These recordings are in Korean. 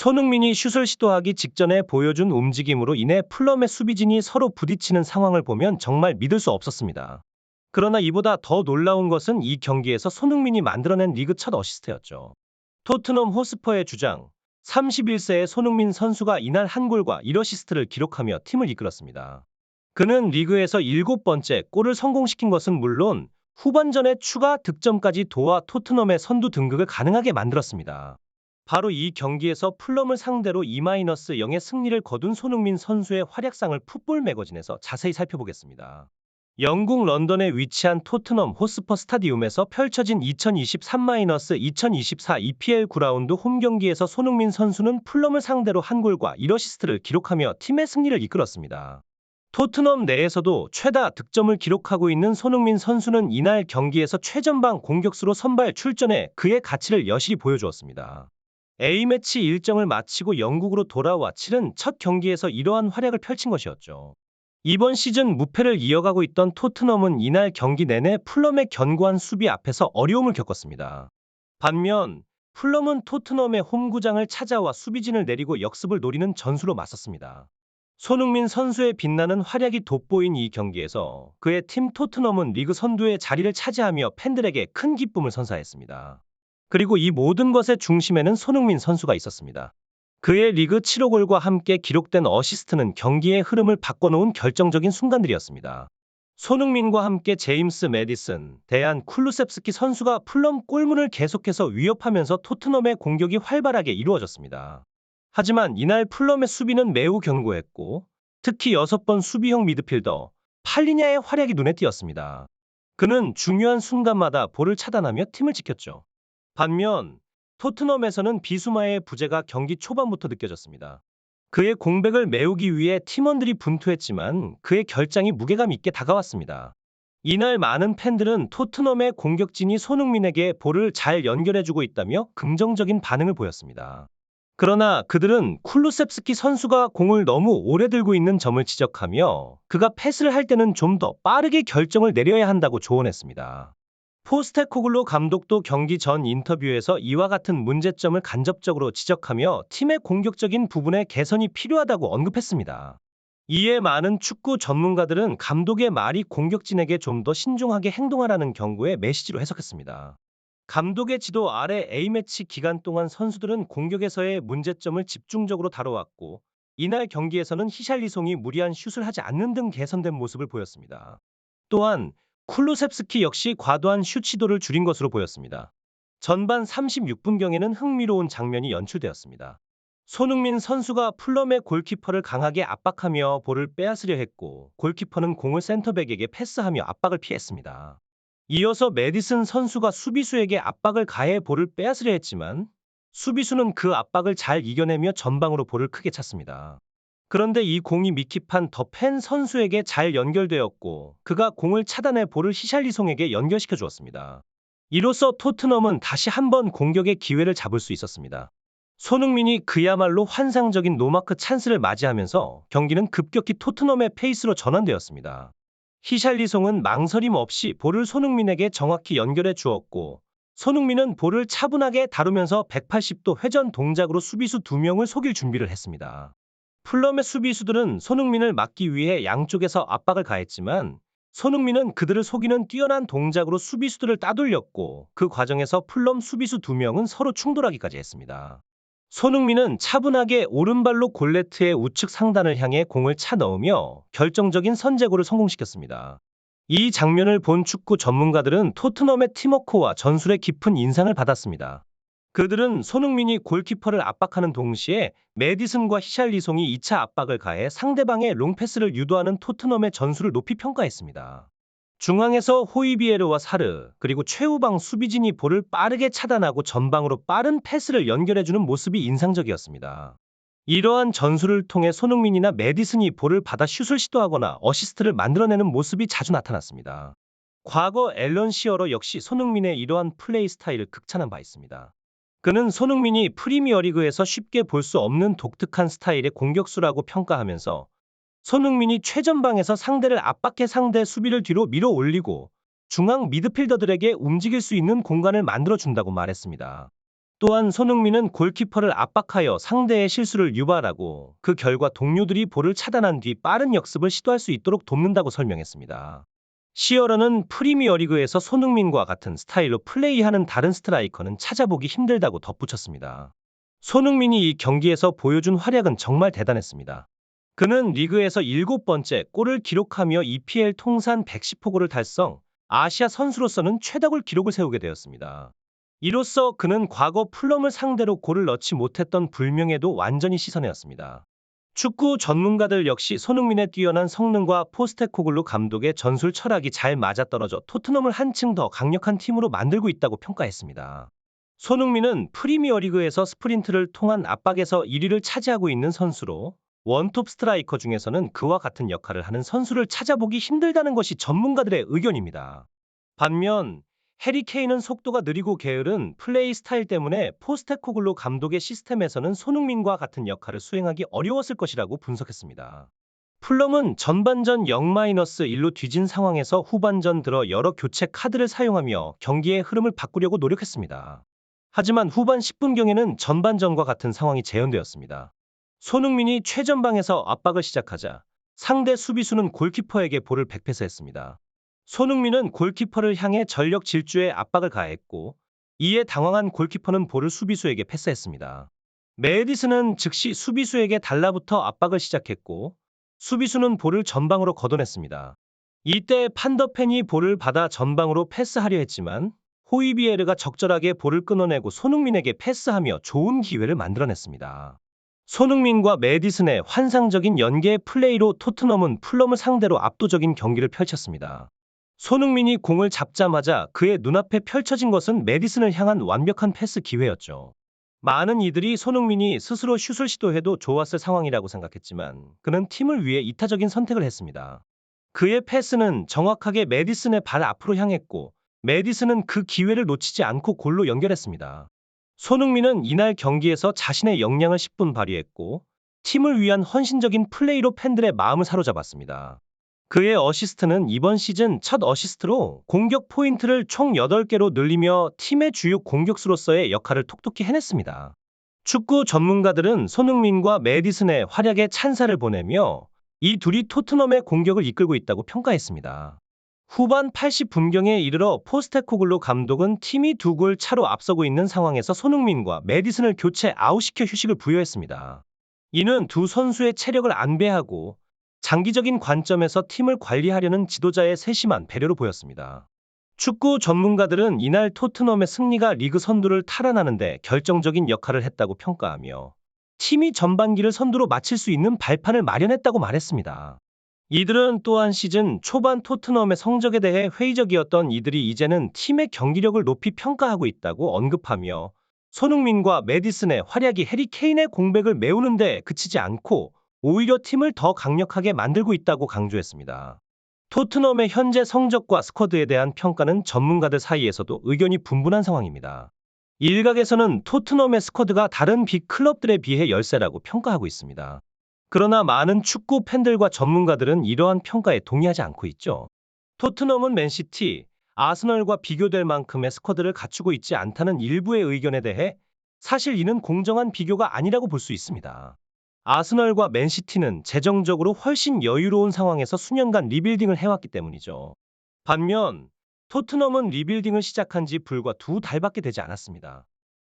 손흥민이 슛을 시도하기 직전에 보여준 움직임으로 인해 플럼의 수비진이 서로 부딪히는 상황을 보면 정말 믿을 수 없었습니다. 그러나 이보다 더 놀라운 것은 이 경기에서 손흥민이 만들어낸 리그 첫 어시스트였죠. 토트넘 호스퍼의 주장 31세의 손흥민 선수가 이날 한 골과 1어시스트를 기록하며 팀을 이끌었습니다. 그는 리그에서 7번째 골을 성공시킨 것은 물론 후반전에 추가 득점까지 도와 토트넘의 선두 등극을 가능하게 만들었습니다. 바로 이 경기에서 플럼을 상대로 2-0의 승리를 거둔 손흥민 선수의 활약상을 풋볼 매거진에서 자세히 살펴보겠습니다. 영국 런던에 위치한 토트넘 호스퍼 스타디움에서 펼쳐진 2023-2024 EPL 9라운드 홈 경기에서 손흥민 선수는 플럼을 상대로 한 골과 1어시스트를 기록하며 팀의 승리를 이끌었습니다. 토트넘 내에서도 최다 득점을 기록하고 있는 손흥민 선수는 이날 경기에서 최전방 공격수로 선발 출전해 그의 가치를 여실히 보여주었습니다. A매치 일정을 마치고 영국으로 돌아와 치른 첫 경기에서 이러한 활약을 펼친 것이었죠. 이번 시즌 무패를 이어가고 있던 토트넘은 이날 경기 내내 플럼의 견고한 수비 앞에서 어려움을 겪었습니다. 반면 플럼은 토트넘의 홈구장을 찾아와 수비진을 내리고 역습을 노리는 전술로 맞섰습니다. 손흥민 선수의 빛나는 활약이 돋보인 이 경기에서 그의 팀 토트넘은 리그 선두의 자리를 차지하며 팬들에게 큰 기쁨을 선사했습니다. 그리고 이 모든 것의 중심에는 손흥민 선수가 있었습니다. 그의 리그 7호 골과 함께 기록된 어시스트는 경기의 흐름을 바꿔놓은 결정적인 순간들이었습니다. 손흥민과 함께 제임스 메디슨, 대안 쿨루셉스키 선수가 플럼 골문을 계속해서 위협하면서 토트넘의 공격이 활발하게 이루어졌습니다. 하지만 이날 플럼의 수비는 매우 견고했고 특히 6번 수비형 미드필더 팔리냐의 활약이 눈에 띄었습니다. 그는 중요한 순간마다 볼을 차단하며 팀을 지켰죠. 반면 토트넘에서는 비수마의 부재가 경기 초반부터 느껴졌습니다. 그의 공백을 메우기 위해 팀원들이 분투했지만 그의 결장이 무게감 있게 다가왔습니다. 이날 많은 팬들은 토트넘의 공격진이 손흥민에게 볼을 잘 연결해주고 있다며 긍정적인 반응을 보였습니다. 그러나 그들은 쿨루셉스키 선수가 공을 너무 오래 들고 있는 점을 지적하며 그가 패스를 할 때는 좀 더 빠르게 결정을 내려야 한다고 조언했습니다. 포스테코글로 감독도 경기 전 인터뷰에서 이와 같은 문제점을 간접적으로 지적하며 팀의 공격적인 부분에 개선이 필요하다고 언급했습니다. 이에 많은 축구 전문가들은 감독의 말이 공격진에게 좀 더 신중하게 행동하라는 경고의 메시지로 해석했습니다. 감독의 지도 아래 A매치 기간 동안 선수들은 공격에서의 문제점을 집중적으로 다뤄왔고 이날 경기에서는 히샬리송이 무리한 슛을 하지 않는 등 개선된 모습을 보였습니다. 또한 쿨루셉스키 역시 과도한 슛 시도를 줄인 것으로 보였습니다. 전반 36분경에는 흥미로운 장면이 연출되었습니다. 손흥민 선수가 플럼의 골키퍼를 강하게 압박하며 볼을 빼앗으려 했고 골키퍼는 공을 센터백에게 패스하며 압박을 피했습니다. 이어서 메디슨 선수가 수비수에게 압박을 가해 볼을 빼앗으려 했지만 수비수는 그 압박을 잘 이겨내며 전방으로 볼을 크게 찼습니다. 그런데 이 공이 미키판 더 펜 선수에게 잘 연결되었고 그가 공을 차단해 볼을 히샬리송에게 연결시켜 주었습니다. 이로써 토트넘은 다시 한번 공격의 기회를 잡을 수 있었습니다. 손흥민이 그야말로 환상적인 노마크 찬스를 맞이하면서 경기는 급격히 토트넘의 페이스로 전환되었습니다. 히샬리송은 망설임 없이 볼을 손흥민에게 정확히 연결해 주었고 손흥민은 볼을 차분하게 다루면서 180도 회전 동작으로 수비수 2명을 속일 준비를 했습니다. 플럼의 수비수들은 손흥민을 막기 위해 양쪽에서 압박을 가했지만 손흥민은 그들을 속이는 뛰어난 동작으로 수비수들을 따돌렸고 그 과정에서 플럼 수비수 2명은 서로 충돌하기까지 했습니다. 손흥민은 차분하게 오른발로 골레트의 우측 상단을 향해 공을 차 넣으며 결정적인 선제골을 성공시켰습니다. 이 장면을 본 축구 전문가들은 토트넘의 팀워크와 전술의 깊은 인상을 받았습니다. 그들은 손흥민이 골키퍼를 압박하는 동시에 메디슨과 히샬리송이 2차 압박을 가해 상대방의 롱패스를 유도하는 토트넘의 전술을 높이 평가했습니다. 중앙에서 호이비에르와 사르 그리고 최후방 수비진이 볼을 빠르게 차단하고 전방으로 빠른 패스를 연결해주는 모습이 인상적이었습니다. 이러한 전술을 통해 손흥민이나 메디슨이 볼을 받아 슛을 시도하거나 어시스트를 만들어내는 모습이 자주 나타났습니다. 과거 앨런 시어러 역시 손흥민의 이러한 플레이 스타일을 극찬한 바 있습니다. 그는 손흥민이 프리미어리그에서 쉽게 볼 수 없는 독특한 스타일의 공격수라고 평가하면서 손흥민이 최전방에서 상대를 압박해 상대 수비를 뒤로 밀어 올리고 중앙 미드필더들에게 움직일 수 있는 공간을 만들어 준다고 말했습니다. 또한 손흥민은 골키퍼를 압박하여 상대의 실수를 유발하고 그 결과 동료들이 볼을 차단한 뒤 빠른 역습을 시도할 수 있도록 돕는다고 설명했습니다. 시어러는 프리미어리그에서 손흥민과 같은 스타일로 플레이하는 다른 스트라이커는 찾아보기 힘들다고 덧붙였습니다. 손흥민이 이 경기에서 보여준 활약은 정말 대단했습니다. 그는 리그에서 7번째 골을 기록하며 EPL 통산 110호골을 달성, 아시아 선수로서는 최다골 기록을 세우게 되었습니다. 이로써 그는 과거 풀럼을 상대로 골을 넣지 못했던 불명예도 완전히 씻어내었습니다. 축구 전문가들 역시 손흥민의 뛰어난 성능과 포스테코글루 감독의 전술 철학이 잘 맞아떨어져 토트넘을 한층 더 강력한 팀으로 만들고 있다고 평가했습니다. 손흥민은 프리미어리그에서 스프린트를 통한 압박에서 1위를 차지하고 있는 선수로 원톱 스트라이커 중에서는 그와 같은 역할을 하는 선수를 찾아보기 힘들다는 것이 전문가들의 의견입니다. 반면 해리 케인은 속도가 느리고 게으른 플레이 스타일 때문에 포스테코글로 감독의 시스템에서는 손흥민과 같은 역할을 수행하기 어려웠을 것이라고 분석했습니다. 풀럼은 전반전 0-1로 뒤진 상황에서 후반전 들어 여러 교체 카드를 사용하며 경기의 흐름을 바꾸려고 노력했습니다. 하지만 후반 10분경에는 전반전과 같은 상황이 재현되었습니다. 손흥민이 최전방에서 압박을 시작하자 상대 수비수는 골키퍼에게 볼을 백패스했습니다. 손흥민은 골키퍼를 향해 전력 질주에 압박을 가했고 이에 당황한 골키퍼는 볼을 수비수에게 패스했습니다. 메디스는 즉시 수비수에게 달라붙어 압박을 시작했고 수비수는 볼을 전방으로 걷어냈습니다. 이때 판더펜이 볼을 받아 전방으로 패스하려 했지만 호이비에르가 적절하게 볼을 끊어내고 손흥민에게 패스하며 좋은 기회를 만들어냈습니다. 손흥민과 메디슨의 환상적인 연계의 플레이로 토트넘은 풀럼을 상대로 압도적인 경기를 펼쳤습니다. 손흥민이 공을 잡자마자 그의 눈앞에 펼쳐진 것은 메디슨을 향한 완벽한 패스 기회였죠. 많은 이들이 손흥민이 스스로 슛을 시도해도 좋았을 상황이라고 생각했지만 그는 팀을 위해 이타적인 선택을 했습니다. 그의 패스는 정확하게 메디슨의 발 앞으로 향했고 메디슨은 그 기회를 놓치지 않고 골로 연결했습니다. 손흥민은 이날 경기에서 자신의 역량을 10분 발휘했고 팀을 위한 헌신적인 플레이로 팬들의 마음을 사로잡았습니다. 그의 어시스트는 이번 시즌 첫 어시스트로 공격 포인트를 총 8개로 늘리며 팀의 주요 공격수로서의 역할을 톡톡히 해냈습니다. 축구 전문가들은 손흥민과 메디슨의 활약에 찬사를 보내며 이 둘이 토트넘의 공격을 이끌고 있다고 평가했습니다. 후반 80분경에 이르러 포스테코글로 감독은 팀이 두 골 차로 앞서고 있는 상황에서 손흥민과 메디슨을 교체 아웃시켜 휴식을 부여했습니다. 이는 두 선수의 체력을 안배하고 장기적인 관점에서 팀을 관리하려는 지도자의 세심한 배려로 보였습니다. 축구 전문가들은 이날 토트넘의 승리가 리그 선두를 탈환하는데 결정적인 역할을 했다고 평가하며 팀이 전반기를 선두로 마칠 수 있는 발판을 마련했다고 말했습니다. 이들은 또한 시즌 초반 토트넘의 성적에 대해 회의적이었던 이들이 이제는 팀의 경기력을 높이 평가하고 있다고 언급하며 손흥민과 메디슨의 활약이 해리 케인의 공백을 메우는데 그치지 않고 오히려 팀을 더 강력하게 만들고 있다고 강조했습니다. 토트넘의 현재 성적과 스쿼드에 대한 평가는 전문가들 사이에서도 의견이 분분한 상황입니다. 일각에서는 토트넘의 스쿼드가 다른 빅 클럽들에 비해 열세라고 평가하고 있습니다. 그러나 많은 축구 팬들과 전문가들은 이러한 평가에 동의하지 않고 있죠. 토트넘은 맨시티, 아스널과 비교될 만큼의 스쿼드를 갖추고 있지 않다는 일부의 의견에 대해 사실 이는 공정한 비교가 아니라고 볼 수 있습니다. 아스널과 맨시티는 재정적으로 훨씬 여유로운 상황에서 수년간 리빌딩을 해왔기 때문이죠. 반면 토트넘은 리빌딩을 시작한 지 불과 두 달밖에 되지 않았습니다.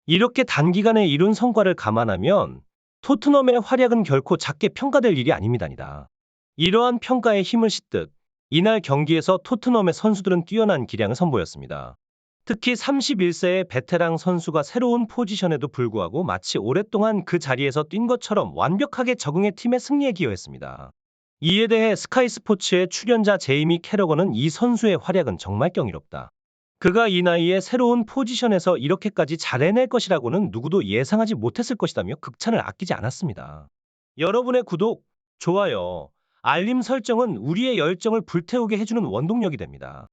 이렇게 단기간에 이룬 성과를 감안하면 토트넘의 활약은 결코 작게 평가될 일이 아닙니다니다. 이러한 평가에 힘을 싣듯 이날 경기에서 토트넘의 선수들은 뛰어난 기량을 선보였습니다. 특히 31세의 베테랑 선수가 새로운 포지션에도 불구하고 마치 오랫동안 그 자리에서 뛴 것처럼 완벽하게 적응해 팀의 승리에 기여했습니다. 이에 대해 스카이 스포츠의 출연자 제이미 캐러건은 이 선수의 활약은 정말 경이롭다. 그가 이 나이에 새로운 포지션에서 이렇게까지 잘 해낼 것이라고는 누구도 예상하지 못했을 것이다며 극찬을 아끼지 않았습니다. 여러분의 구독, 좋아요, 알림 설정은 우리의 열정을 불태우게 해주는 원동력이 됩니다.